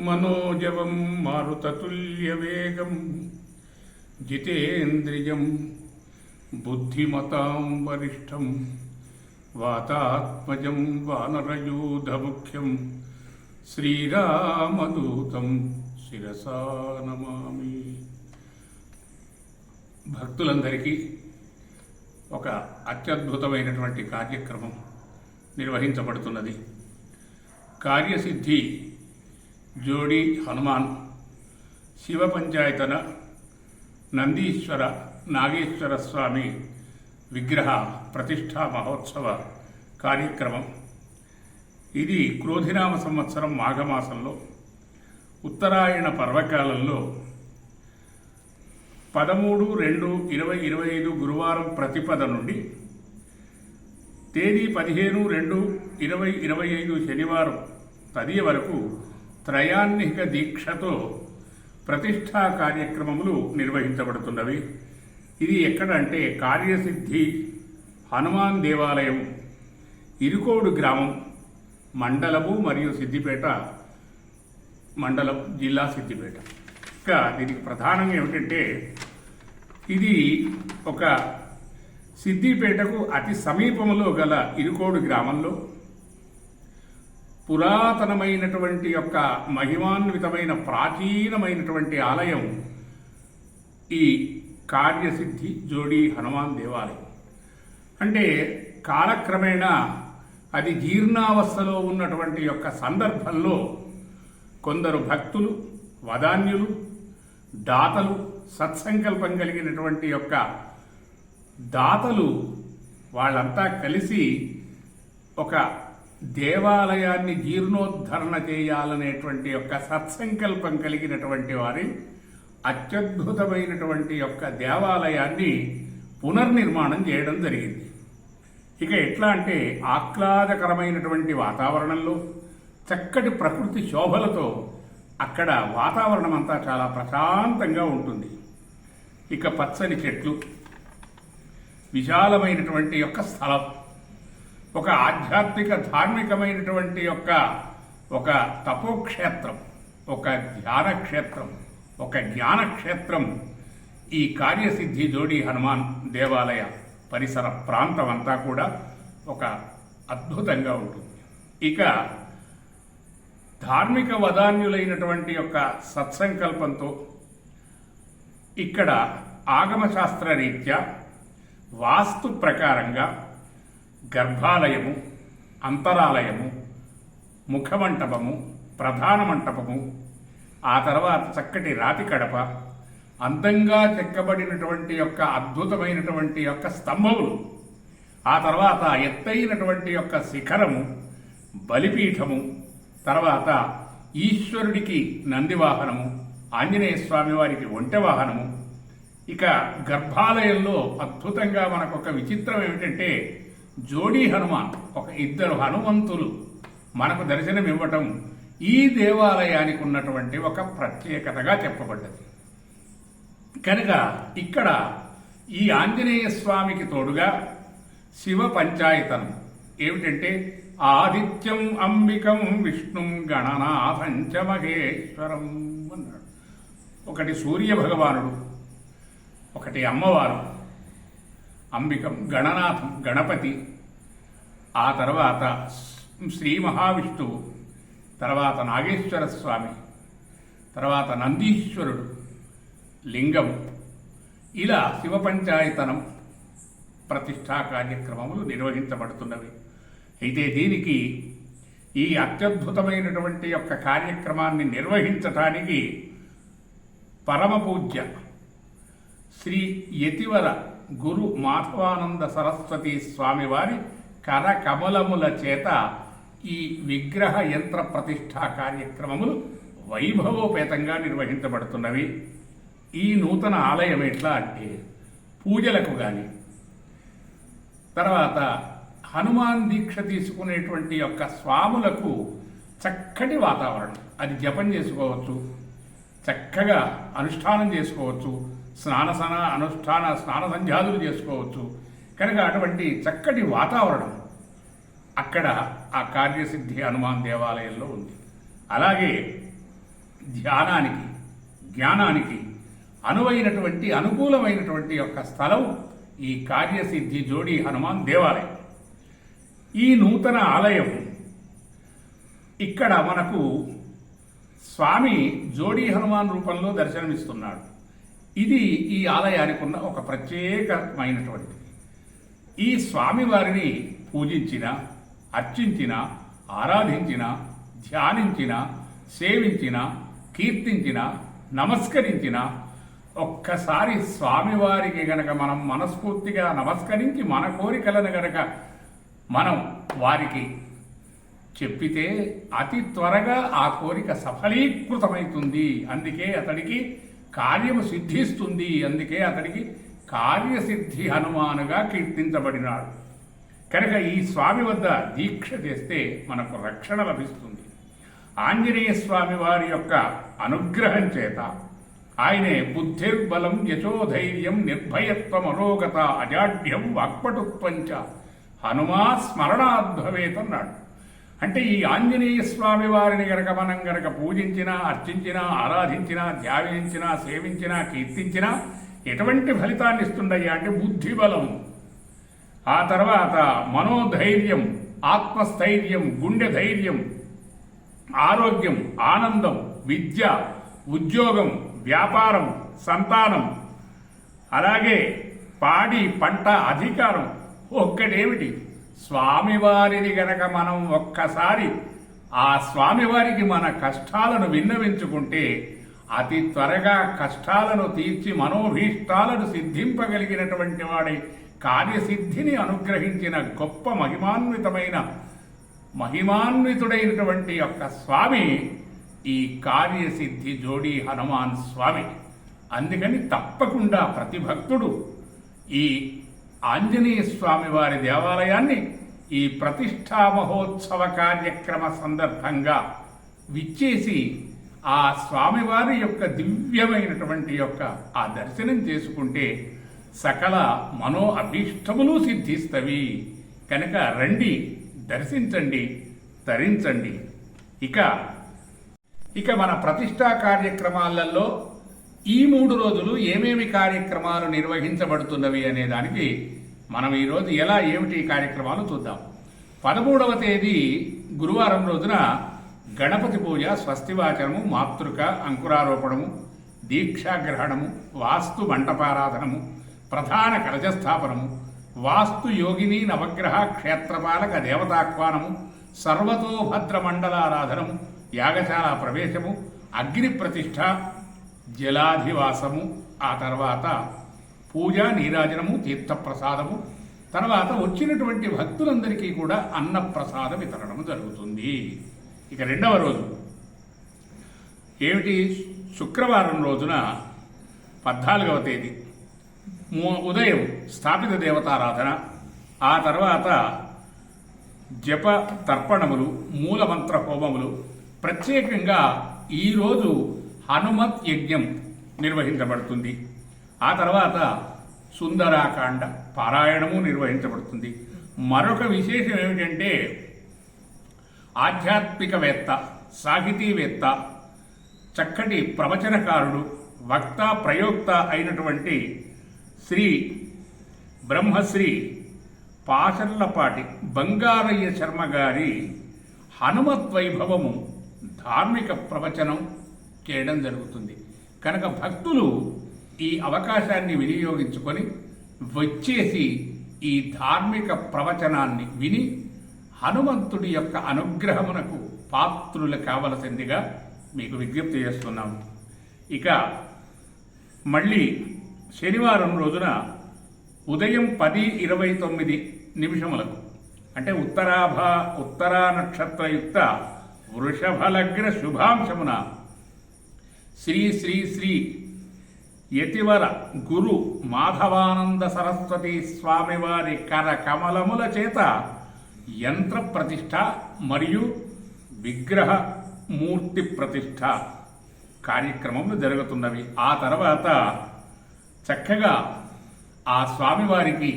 మనోజవం మారుతతుల్యవేగం జితేంద్రియం బుద్ధిమతాం వరిష్టం వాతాత్మజం వానరయూధముఖ్యం శ్రీరామదూతం శిరసా నమామి. భక్తులందరికీ ఒక అత్యద్భుతమైనటువంటి కార్యక్రమం నిర్వహించబడుతున్నది. కార్యసిద్ధి జోడి హనుమాన్ శివ పంచాయతన నందీశ్వర నాగేశ్వర స్వామి విగ్రహ ప్రతిష్టా మహోత్సవ కార్యక్రమం. ఇది క్రోధినామ సంవత్సరం మాఘమాసంలో ఉత్తరాయణ పర్వకాలంలో పదమూడు రెండు ఇరవై ఇరవై ఐదు గురువారం ప్రతిపద నుండి తేదీ పదిహేను రెండు ఇరవై ఇరవై ఐదు శనివారం తదియ వరకు త్రయాన్నిక దీక్షతో ప్రతిష్టా కార్యక్రమములు నిర్వహించబడుతున్నవి. ఇది ఎక్కడంటే కార్యసిద్ధి హనుమాన్ దేవాలయం ఇరుకోడు గ్రామం మండలము మరియు సిద్దిపేట మండలం జిల్లా సిద్దిపేట. ఇంకా దీనికి ప్రధానంగా ఏమిటంటే ఇది ఒక సిద్దిపేటకు అతి సమీపంలో గల ఇరుకోడు గ్రామంలో పురాతనమైనటువంటి యొక్క మహిమాన్వితమైన ప్రాచీనమైనటువంటి ఆలయం ఈ కార్యసిద్ధి జోడి హనుమాన్ దేవాలయం. అంటే కాలక్రమేణా అది జీర్ణావస్థలో ఉన్నటువంటి యొక్క సందర్భంలో కొందరు భక్తులు వదాన్యులు దాతలు సత్సంకల్పం కలిగినటువంటి యొక్క దాతలు వాళ్ళంతా కలిసి ఒక దేవాలయాన్ని జీర్ణోద్ధరణ చేయాలనేటువంటి యొక్క సత్సంకల్పం కలిగినటువంటి వారి అత్యద్భుతమైనటువంటి యొక్క దేవాలయాన్ని పునర్నిర్మాణం చేయడం జరిగింది. ఇక ఎట్లా అంటే ఆహ్లాదకరమైనటువంటి వాతావరణంలో చక్కటి ప్రకృతి శోభలతో అక్కడ వాతావరణం అంతా చాలా ప్రశాంతంగా ఉంటుంది. ఇక పచ్చని చెట్లు విశాలమైనటువంటి యొక్క స్థలం ఒక ఆధ్యాత్మిక ధార్మికమైనటువంటి యొక్క ఒక తపోక్షేత్రం ఒక ధ్యానక్షేత్రం ఒక జ్ఞానక్షేత్రం ఈ కార్యసిద్ధి జోడి హనుమాన్ దేవాలయ పరిసర ప్రాంతం అంతా కూడా ఒక అద్భుతంగా ఉంటుంది. ఇక ధార్మిక వదాన్యులైనటువంటి యొక్క సత్సంకల్పంతో ఇక్కడ ఆగమశాస్త్ర రీత్యా వాస్తు ప్రకారంగా గర్భాలయము అంతరాలయము ముఖమంటపము ప్రధాన మంటపము ఆ తర్వాత చక్కటి రాతి కడప అందంగా చెక్కబడినటువంటి యొక్క అద్భుతమైనటువంటి యొక్క స్తంభములు ఆ తర్వాత ఎత్తైనటువంటి యొక్క శిఖరము బలిపీఠము తర్వాత ఈశ్వరుడికి నంది వాహనము ఆంజనేయ స్వామి వారికి ఒంటె వాహనము ఇక గర్భాలయంలో అద్భుతంగా మనకు ఒక విచిత్రం ఏమిటంటే జోడీ హనుమాన్ ఒక ఇద్దరు హనుమంతులు మనకు దర్శనం ఇవ్వటం ఈ దేవాలయానికి ఉన్నటువంటి ఒక ప్రత్యేకతగా చెప్పబడ్డది. కనుక ఇక్కడ ఈ ఆంజనేయ స్వామికి తోడుగా శివ పంచాయతనం ఏమిటంటే ఆదిత్యం అంబికం విష్ణుం గణనాథంచ మహేశ్వరం అన్నాడు. ఒకటి సూర్య భగవానుడు ఒకటి అమ్మవారు. అంబికం గణనాథం గణపతి. ఆ తర్వాత శ్రీ మహావిష్ణువు తర్వాత నాగేశ్వర స్వామి తర్వాత నందీశ్వరుడు లింగం. ఇలా శివ పంచాయతనం ప్రతిష్టా కార్యక్రమములు నిర్వహించబడుతున్నవి. అయితే దీనికి ఈ అత్యద్భుతమైనటువంటి యొక్క కార్యక్రమాన్ని నిర్వహించటానికి పరమపూజ్య శ్రీ యతివర గురు మాధవానంద సరస్వతి స్వామివారి కరకమలముల చేత ఈ విగ్రహ యంత్ర ప్రతిష్టా కార్యక్రమములు వైభవోపేతంగా నిర్వహించబడుతున్నవి. ఈ నూతన ఆలయం ఎట్లా అంటే పూజలకు కానీ తర్వాత హనుమాన్ దీక్ష తీసుకునేటువంటి యొక్క స్వాములకు చక్కటి వాతావరణం. అది జపం చేసుకోవచ్చు చక్కగా అనుష్ఠానం చేసుకోవచ్చు స్నాన సన అనుష్ఠాన స్నాన సంధ్యాదులు చేసుకోవచ్చు. కనుక అటువంటి చక్కటి వాతావరణం అక్కడ ఆ కార్యసిద్ధి హనుమాన్ దేవాలయంలో ఉంది. అలాగే ధ్యానానికి జ్ఞానానికి అనువైనటువంటి అనుకూలమైనటువంటి యొక్క స్థలం ఈ కార్యసిద్ధి జోడి హనుమాన్ దేవాలయం. ఈ నూతన ఆలయం ఇక్కడ మనకు స్వామి జోడీ హనుమాన్ రూపంలో దర్శనమిస్తున్నాడు. ఇది ఈ ఆలయానికి ఉన్న ఒక ప్రత్యేకమైనటువంటిది. ఈ స్వామివారిని పూజించిన అర్చించిన ఆరాధించిన ధ్యానించిన సేవించిన కీర్తించిన నమస్కరించిన ఒక్కసారి స్వామివారికి గనక మనం మనస్ఫూర్తిగా నమస్కరించి మన కోరికలను గనక మనం వారికి చెప్పితే అతి త్వరగా ఆ కోరిక సఫలీకృతమవుతుంది. అందుకే అతడికి కార్యము సిద్ధిస్తుంది అందుకే అతడికి కార్యసిద్ధి హనుమానుగా కీర్తించబడినాడు. కనుక ఈ స్వామి వద్ద దీక్ష చేస్తే మనకు రక్షణ లభిస్తుంది. ఆంజనేయ స్వామి వారి యొక్క అనుగ్రహం చేత ఆయనే బుద్ధిర్బలం యశోధైర్యం నిర్భయత్వ మనోగత అజాఢ్యం వాక్పటుత్వంచ హనుమా స్మరణాద్భవేతన్నాడు అంటే ఈ ఆంజనేయ స్వామి వారిని గనక మనం గనక పూజించినా అర్చించినా ఆరాధించినా ధ్యానించినా సేవించినా కీర్తించినా ఎటువంటి ఫలితాన్ని ఇస్తుండయ్యా అంటే బుద్ధి బలం ఆ తర్వాత మనోధైర్యం ఆత్మస్థైర్యం గుండె ధైర్యం ఆరోగ్యం ఆనందం విద్య ఉద్యోగం వ్యాపారం సంతానం అలాగే పాడి పంట అధికారం ఒక్కటేమిటి? స్వామివారిని గనక మనం ఒక్కసారి ఆ స్వామివారికి మన కష్టాలను విన్నవించుకుంటే అతి త్వరగా కష్టాలను తీర్చి మనోభీష్టాలను సిద్ధింపగలిగినటువంటి వాడి కార్యసిద్ధిని అనుగ్రహించిన గొప్ప మహిమాన్వితమైన మహిమాన్వితుడైనటువంటి యొక్క స్వామి ఈ కార్యసిద్ధి జోడి హనుమాన్ స్వామి. అందుకని తప్పకుండా ప్రతి భక్తుడు ఈ ఆంజనేయ స్వామి వారి దేవాలయాన్ని ఈ ప్రతిష్టా మహోత్సవ కార్యక్రమ సందర్భంగా విచ్చేసి ఆ స్వామివారి యొక్క దివ్యమైనటువంటి యొక్క ఆ దర్శనం చేసుకుంటే సకల మనో అభీష్టములు సిద్ధిస్తవి. కనుక రండి దర్శించండి తరించండి. ఇక ఇక మన ప్రతిష్టా కార్యక్రమాలలో ఈ మూడు రోజులు ఏమేమి కార్యక్రమాలు నిర్వహించబడుతున్నవి అనే దానికి మనం ఈరోజు ఎలా ఏమిటి ఈ కార్యక్రమాలు చూద్దాం. పదమూడవ తేదీ గురువారం రోజున గణపతి పూజ స్వస్తివాచనము మాతృక అంకురారోపణము దీక్షాగ్రహణము వాస్తు మంటపారాధనము ప్రధాన కలజస్థాపనము వాస్తు యోగిని నవగ్రహ క్షేత్రపాలక దేవతాహ్వానము సర్వతోభద్ర మండలారాధనము యాగశాల ప్రవేశము అగ్ని ప్రతిష్ఠ జలాధివాసము ఆ తర్వాత పూజ నీరాజనము తీర్థప్రసాదము. తర్వాత వచ్చినటువంటి భక్తులందరికీ కూడా అన్నప్రసాద వితరణము జరుగుతుంది. ఇక రెండవ రోజు. ఏమిటి? శుక్రవారం రోజున పద్నాలుగవ తేదీ. మూ- ఉదయం స్థాపిత దేవతారాధన. ఆ తర్వాత జప తర్పణములు మూలమంత్ర హోమములు. ప్రత్యేకంగా ఈరోజు హనుమత్ యజ్ఞం నిర్వహించబడుతుంది. ఆ తర్వాత సుందరాకాండ పారాయణము నిర్వహించబడుతుంది. మరొక విశేషం ఏమిటంటే ఆధ్యాత్మికవేత్త సాహితీవేత్త చక్కటి ప్రవచనకారుడు వక్త ప్రయోక్త అయినటువంటి శ్రీ బ్రహ్మశ్రీ పాషర్లపాటి బంగారయ్య శర్మ గారి హనుమత్ వైభవము ధార్మిక ప్రవచనం చేయడం జరుగుతుంది. కనుక భక్తులు ఈ అవకాశాన్ని వినియోగించుకొని వచ్చేసి ఈ ధార్మిక ప్రవచనాన్ని విని హనుమంతుడి యొక్క అనుగ్రహమునకు పాత్రులు కావలసిందిగా మీకు విజ్ఞప్తి చేస్తున్నాము ఇక మళ్ళీ శనివారం రోజున ఉదయం పది ఇరవై తొమ్మిది నిమిషములకు అంటే ఉత్తరాభ ఉత్తరా నక్షత్రయుక్త వృషభలగ్న శుభాంశమున శ్రీ శ్రీ శ్రీ యతివర గురు మాధవానంద సరస్వతి స్వామివారి కరకమలముల చేత యంత్ర ప్రతిష్ట మరియు విగ్రహ మూర్తి ప్రతిష్ట కార్యక్రమములు జరుగుతున్నవి. ఆ తర్వాత చక్కగా ఆ స్వామివారికి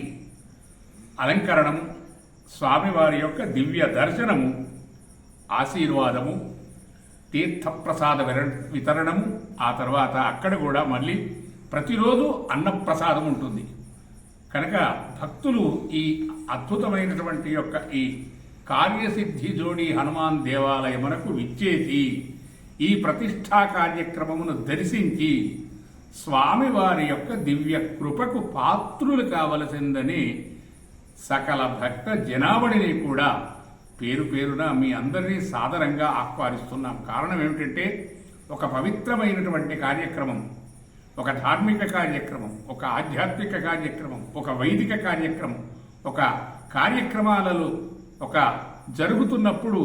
అలంకరణము స్వామివారి యొక్క దివ్య దర్శనము ఆశీర్వాదము తీర్థప్రసాద వితరణము ఆ తర్వాత అక్కడ కూడా మళ్ళీ ప్రతిరోజు అన్నప్రసాదం ఉంటుంది. కనుక భక్తులు ఈ అద్భుతమైనటువంటి యొక్క ఈ కార్యసిద్ధి జోడి హనుమాన్ దేవాలయమునకు విచ్చేసి ఈ ప్రతిష్టా కార్యక్రమమును దర్శించి స్వామివారి యొక్క దివ్య కృపకు పాత్రులు కావలసిందని సకల భక్త జనావళిని కూడా పేరు పేరున మీ అందరినీ సాదరంగా ఆహ్వానిస్తున్నాం. కారణం ఏమిటంటే ఒక పవిత్రమైనటువంటి కార్యక్రమం ఒక ధార్మిక కార్యక్రమం ఒక ఆధ్యాత్మిక కార్యక్రమం ఒక వైదిక కార్యక్రమం ఒక కార్యక్రమాలలో ఒక జరుగుతున్నప్పుడు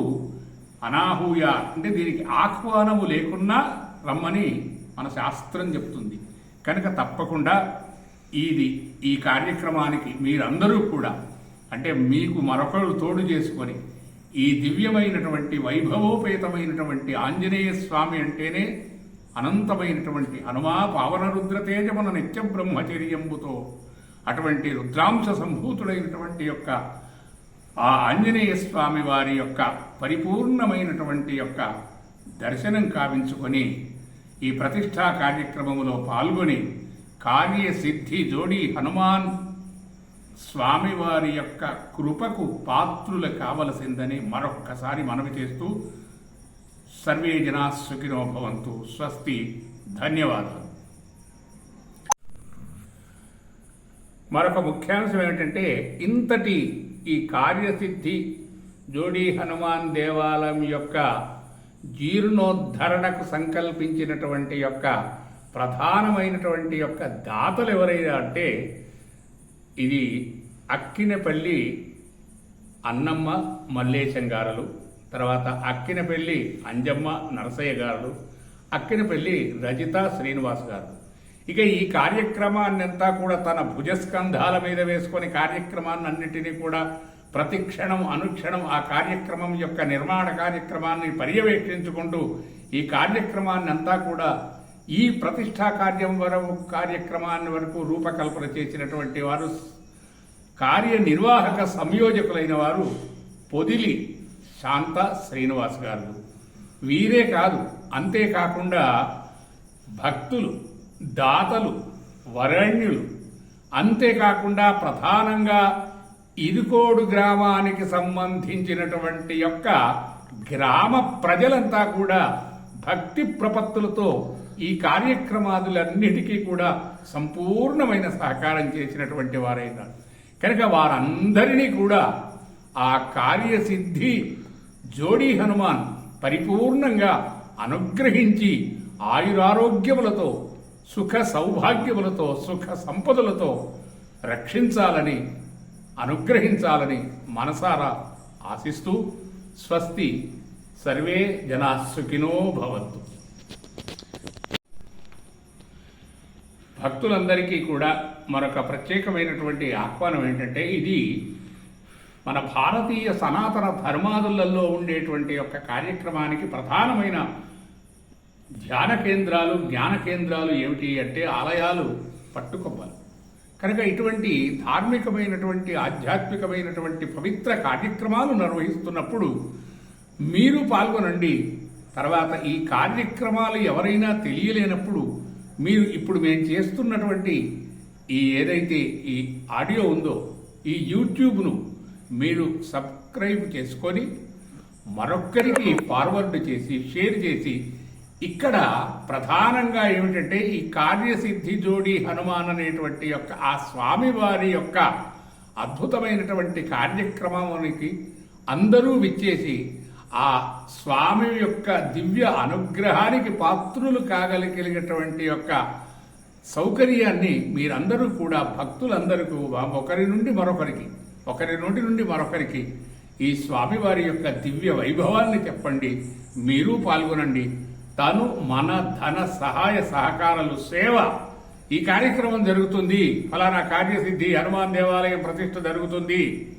అనాహూయ అంటే దీనికి ఆహ్వానము లేకున్నా రమ్మని మన శాస్త్రం చెప్తుంది. కనుక తప్పకుండా ఇది ఈ కార్యక్రమానికి మీరందరూ కూడా అంటే మీకు మరొకరు తోడు చేసుకొని ఈ దివ్యమైనటువంటి వైభవోపేతమైనటువంటి ఆంజనేయ స్వామి అంటేనే అనంతమైనటువంటి హనుమా పావన రుద్ర నిత్య బ్రహ్మచర్యంబుతో అటువంటి రుద్రాంశ సంభూతుడైనటువంటి యొక్క ఆ ఆంజనేయ స్వామి వారి యొక్క పరిపూర్ణమైనటువంటి యొక్క దర్శనం కావించుకొని ఈ ప్రతిష్టా కార్యక్రమములో పాల్గొని కార్యసిద్ధి జోడి హనుమాన్ స్వామివారి యొక్క కృపకు పాత్రులు కావలసిందని మరొక్కసారి మనవి చేస్తూ సర్వే జనా సుఖినో భవంతు. స్వస్తి. ధన్యవాదాలు. మరొక ముఖ్యాంశం ఏమిటంటే ఇంతటి ఈ కార్యసిద్ధి జోడీ హనుమాన్ దేవాలయం యొక్క జీర్ణోద్ధరణకు సంకల్పించినటువంటి యొక్క ప్రధానమైనటువంటి యొక్క దాతలు ఎవరైనా అంటే ఇది అక్కినపల్లి అన్నమ్మ మల్లేశం గారులు తర్వాత అక్కినపల్లి అంజమ్మ నరసయ్య గారులు అక్కినపల్లి రజిత శ్రీనివాస్ గారు. ఇక ఈ కార్యక్రమాన్నంతా కూడా తన భుజస్కంధాల మీద వేసుకొని కార్యక్రమాన్ని అన్నింటినీ కూడా ప్రతి క్షణం అనుక్షణం ఆ కార్యక్రమం యొక్క నిర్మాణ కార్యక్రమాన్ని పర్యవేక్షించుకుంటూ ఈ కార్యక్రమాన్ని అంతా కూడా ఈ ప్రతిష్టా కార్యం వరకు కార్యక్రమాన్ని వరకు రూపకల్పన చేసినటువంటి వారు కార్యనిర్వాహక సంయోజకులైన వారు పొదిలి శాంత శ్రీనివాస్ గారు. వీరే కాదు అంతేకాకుండా భక్తులు దాతలు వరణ్యులు. అంతేకాకుండా ప్రధానంగా ఇరుకోడు గ్రామానికి సంబంధించినటువంటి యొక్క గ్రామ ప్రజలంతా కూడా భక్తి ప్రపత్తులతో ఈ కార్యక్రమాదులన్నిటికీ కూడా సంపూర్ణమైన సహకారం చేసినటువంటి వారైనారు కనుక వారందరినీ కూడా ఆ కార్యసిద్ధి జోడీ హనుమాన్ పరిపూర్ణంగా అనుగ్రహించి ఆయురారోగ్యములతో సుఖ సౌభాగ్యములతో సుఖ సంపదలతో రక్షించాలని అనుగ్రహించాలని మనసారా ఆశిస్తూ స్వస్తి. సర్వే జనా సుఖినో భవంతు. భక్తులందరికీ కూడా మరొక ప్రత్యేకమైనటువంటి ఆహ్వానం ఏంటంటే ఇది మన భారతీయ సనాతన ధర్మాదులలో ఉండేటువంటి యొక్క కార్యక్రమానికి ప్రధానమైన ధ్యాన కేంద్రాలు జ్ఞాన కేంద్రాలు ఏమిటి అంటే ఆలయాలు పట్టుకొమ్మలు కనుక ఇటువంటి ధార్మికమైనటువంటి ఆధ్యాత్మికమైనటువంటి పవిత్ర కార్యక్రమాలు నిర్వహిస్తున్నప్పుడు మీరు పాల్గొనండి. తర్వాత ఈ కార్యక్రమాలు ఎవరైనా తెలియలేనప్పుడు మీరు ఇప్పుడు మేము చేస్తున్నటువంటి ఈ ఏదైతే ఈ ఆడియో ఉందో ఈ యూట్యూబ్ను మీరు సబ్స్క్రైబ్ చేసుకొని మరొక్కరికి ఫార్వర్డ్ చేసి షేర్ చేసి ఇక్కడ ప్రధానంగా ఏమిటంటే ఈ కార్యసిద్ధి జోడి హనుమాన్ అనేటువంటి యొక్క ఆ స్వామివారి యొక్క అద్భుతమైనటువంటి కార్యక్రమానికి అందరూ విచ్చేసి ఆ స్వామి యొక్క దివ్య అనుగ్రహానికి పాత్రులు కాగలిగినటువంటి యొక్క సౌకర్యాన్ని మీరందరూ కూడా భక్తులందరికీ ఒకరి నుండి మరొకరికి ఒకరి నుండి నుండి మరొకరికి ఈ స్వామివారి యొక్క దివ్య వైభవాన్ని చెప్పండి మీరు పాల్గొనండి. తను మన ధన సహాయ సహకారాలు సేవ. ఈ కార్యక్రమం జరుగుతుంది. ఫలానా కార్యసిద్ధి హనుమాన్ దేవాలయం ప్రతిష్ట జరుగుతుంది.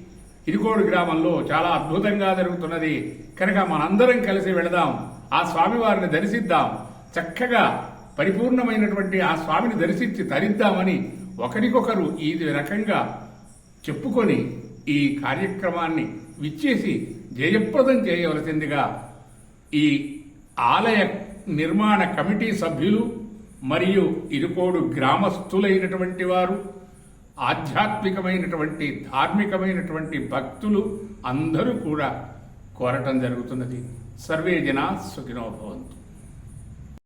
ఇరుకోడు గ్రామంలో చాలా అద్భుతంగా జరుగుతున్నది. కనుక మనందరం కలిసి వెళదాం. ఆ స్వామివారిని దర్శిద్దాం. చక్కగా పరిపూర్ణమైనటువంటి ఆ స్వామిని దర్శించి తరిద్దామని ఒకరికొకరు ఈ రకంగా చెప్పుకొని ఈ కార్యక్రమాన్ని విచ్చేసి జయప్రదం చేయవలసిందిగా ఈ ఆలయ నిర్మాణ కమిటీ సభ్యులు మరియు ఇరుకోడు గ్రామస్తులైనటువంటి వారు ఆధ్యాత్మికమైనటువంటి ధార్మికమైనటువంటి భక్తులు అందరూ కూడా కోరటం జరుగుతున్నది. సర్వే జనా సుఖినో భవంతు.